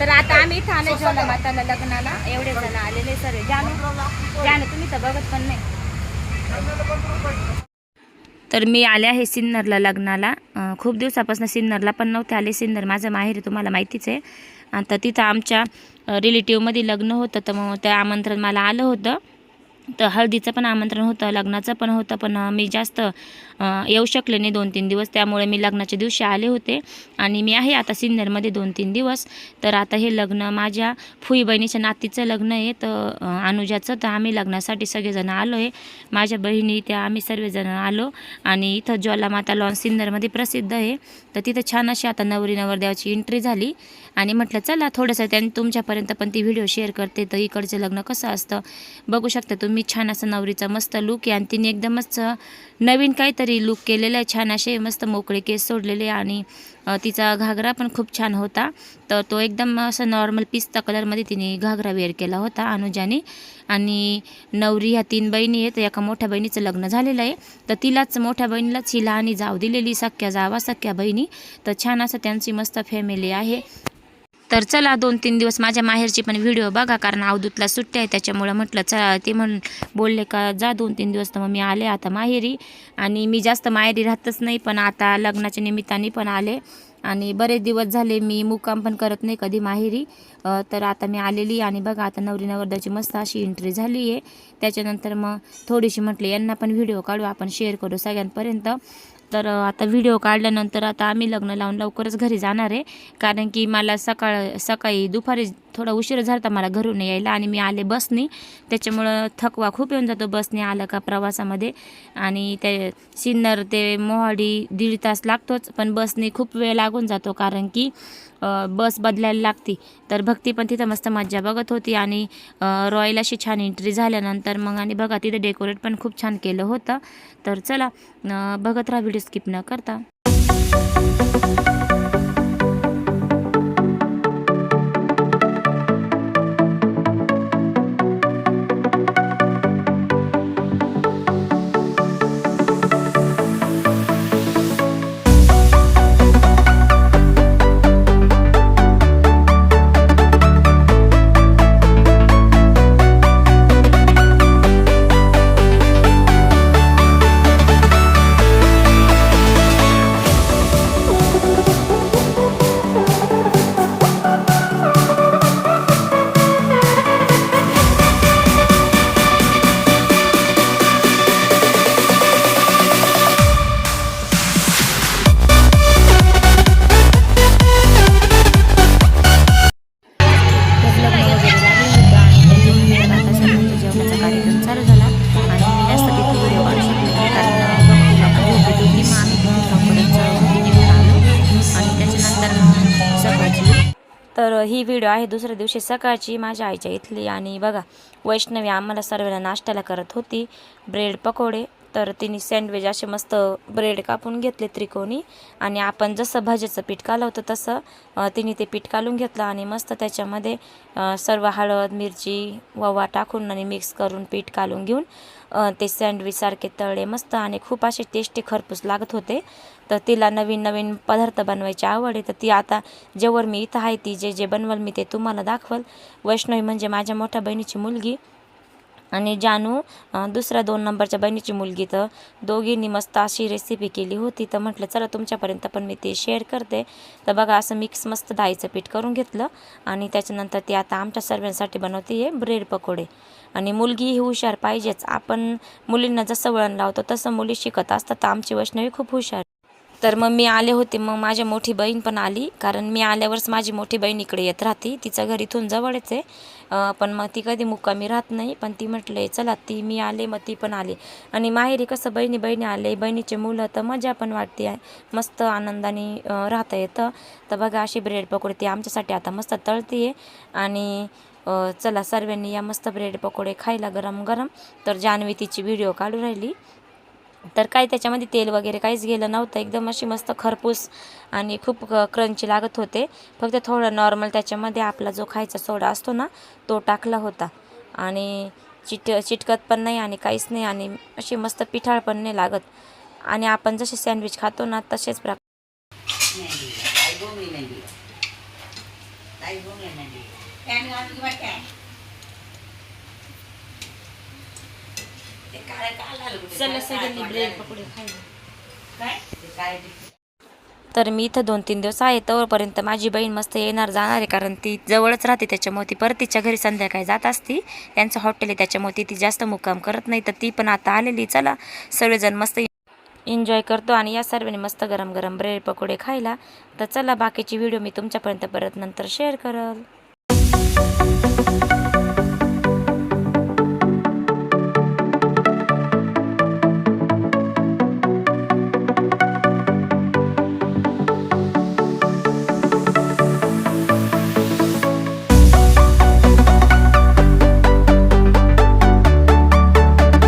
तर आता आम्ही ठाणे जेवला माताला लग्नाला. एवढे जण आलेले सर्व जाणू जाणू तुम्ही तर बघत पण नाही. तर मी आले आहे सिन्नरला लग्नाला. खूप दिवसापासून सिन्नरला पण नव्हते आले. सिन्नर माझं माहेर तुम्हाला माहितीच आहे. आता तिथं आमच्या रिलेटिव्हमध्ये लग्न होतं तर मग त्या आमंत्रण मला आलं होतं. तर हळदीचं पण आमंत्रण होतं लग्नाचं पण होतं पण मी जास्त येऊ शकले नाही दोन तीन दिवस. त्यामुळे मी लग्नाच्या दिवशी आले होते आणि मी आहे आता सिन्नरमध्ये दोन तीन दिवस. तर आता हे लग्न माझ्या फुई बहिणीच्या नातीचं लग्न आहे तर अनुजाचं. तर आम्ही लग्नासाठी सगळेजण आलो आहे माझ्या बहिणी त्या आम्ही सर्वजण आलो आणि इथं ज्वालामाता लॉन सिन्नरमध्ये प्रसिद्ध आहे. तर तिथं छान अशी आता नवरी नवरदेवाची एंट्री झाली आणि म्हटलं चला थोडंसं त्यांनी तुमच्यापर्यंत पण ती व्हिडिओ शेअर करते. तर इकडचं लग्न कसं असतं? बघू शकता तुम्ही. छान असं नवरीचा मस्त लुक आहे. आणि तिने एकदमच नवीन काहीतरी लुक केलेलं आहे. छान असे मस्त मोकळे केस सोडलेले आणि तिचा घागरा पण खूप छान होता. तर तो एकदम असं नॉर्मल पिस्ता कलरमध्ये तिने घागरा वेअर केला होता अनुजाने. आणि नवरी ह्या तीन बहिणी आहेत. एका मोठ्या बहिणीचं लग्न झालेलं आहे. तर तिलाच मोठ्या बहिणीलाच ही लहानी जाव दिलेली सख्या जावा सख्या बहिणी. तर छान असं त्यांची मस्त फॅमिली आहे. तर चला दोन तीन दिवस माझ्या माहेरची पण व्हिडिओ बघा कारण अवधूतला सुट्टी आहे त्याच्यामुळं म्हटलं चला ते म्हण बोलले का जा दोन तीन दिवस तर मग मी आले आता माहेरी. आणि मी जास्त माहेरी राहतच नाही पण आता लग्नाच्या निमित्ताने पण आले. आणि बरेच दिवस झाले मी मुक्काम पण करत नाही कधी माहेरी. तर आता मी आलेली आणि बघा आता नवरी नवरदाची मस्त अशी एंट्री झाली आहे. त्याच्यानंतर मग थोडीशी म्हटले यांना पण व्हिडिओ काढू आपण शेअर करू सगळ्यांपर्यंत. तर आता व्हिडिओ काढल्यानंतर आता आम्ही लग्न लावून लवकरच घरी जाणार आहे. कारण की मला सकाळ सकाळी दुपारी थोडा उशीर झाला होता मला घरून यायला आणि मी आले बसनी त्याच्यामुळं थकवा खूप येऊन जातो बसने आलं का प्रवासामध्ये. आणि ते सिन्नर ते मोहाडी दीड तास लागतोच. पण बसने खूप वेळ लागून जातो. कारण की बस बदलायला लागती. तर भक्ती पण तिथं मस्त मज्जा बघत होती आणि रॉयल अशी छान एंट्री झाल्यानंतर मग आणि बघा तिथं डेकोरेट पण खूप छान केलं होतं. तर चला बघत राहा व्हिडिओ स्किप न करता. तर ही व्हिडिओ आहे दुसऱ्या दिवशी सकाळची माझ्या आईच्या इथली. आणि बघा वैष्णवी आम्हाला सर्वांना नाश्त्याला करत होती. ब्रेड पकोडे तर तिने सँडविच असे मस्त ब्रेड कापून घेतले त्रिकोणी. आणि आपण जसं भाजीचं पीठ कालवतो तसं तिने ते पीठ कालून घेतलं आणि मस्त त्याच्यामध्ये सर्व हळद मिरची ववा टाकून आणि मिक्स करून पीठ कालून घेऊन ते सँडविचसारखे तळले मस्त आणि खूप असे टेस्टी खरपूस लागत होते. तर तिला नवीन नवीन पदार्थ बनवायची आवड आहे. तर ती आता जेवर मी इथं आहे. ती जे जे बनवल मी ते तुम्हाला दाखवल. वैष्णवी म्हणजे माझ्या मोठ्या बहिणीची मुलगी. आणि जानू दुसऱ्या दोन नंबरच्या बहिणीची मुलगी तर दोघींनी मस्त अशी रेसिपी केली होती. तर म्हटलं चला तुमच्यापर्यंत पण मी ते शेअर करते. तर बघा असं मिक्स मस्त डाळीचं पीठ करून घेतलं आणि त्याच्यानंतर ती आता आमच्या सर्वांसाठी बनवते आहे ब्रेड पकोडे. आणि मुलगी ही हुशार पाहिजेच. आपण मुलींना जसं वळण लावतो तसं मुली शिकत असतात. तर आमची वैष्णवी खूप हुशार तर मग मी आले होते मग माझी मोठी बहीण पण आली. कारण मी आल्यावरच माझी मोठी बहीण इकडे येत राहते. तिचं घर इथून जवळच आहे. पण मग ती कधी मुक्कामी राहत नाही. पण ती म्हटले चला ती मी आले मग ती पण आली. आणि माहेरी कसं बहिणी बहिणी आले बहिणीचे मुलं तर मजा पण वाटते. आहे मस्त आनंदाने राहता येतं. तर बघा अशी ब्रेड पकोडे ती आमच्यासाठी आता मस्त तळते आहे आणि चला सर्वांनी या मस्त ब्रेड पकोडे खायला गरम गरम तर जान्हवी तिची व्हिडिओ काढू राहिली. तर काही त्याच्यामध्ये तेल वगैरे काहीच गेलं नव्हतं. एकदम अशी मस्त खरपूस आणि खूप क्रंची लागत होते. फक्त थोडं नॉर्मल त्याच्यामध्ये आपला जो खायचा सोडा असतो ना तो टाकला होता. आणि चिट चिटकत पण नाही आणि काहीच नाही आणि अशी मस्त पिठाळ पण नाही लागत. आणि आपण जसे सँडविच खातो ना तसेच प्रकार नाही ते काळे काल झालं कुठे? चला काळे सगळ्यांनी काळे ब्रेड वाटले. पकोडे खायला. काय? ते काळे टिक- तर मी इथं दोन तीन दिवस आहे तोपर्यंत माझी बहीण मस्त येणार जाणार आहे कारण ती जवळच राहते त्याच्यामुळे ती परत तिच्या घरी संध्याकाळी जात असती. त्यांचं हॉटेल आहे त्याच्यामुळे ती ती जास्त मुक्काम करत नाही तर ती पण आता आलेली चला सगळेजण मस्त एन्जॉय करतो आणि या सर्वांनी मस्त गरम गरम ब्रेड पकोडे खायला. तर चला बाकीची व्हिडिओ मी तुमच्यापर्यंत परत नंतर शेअर करल.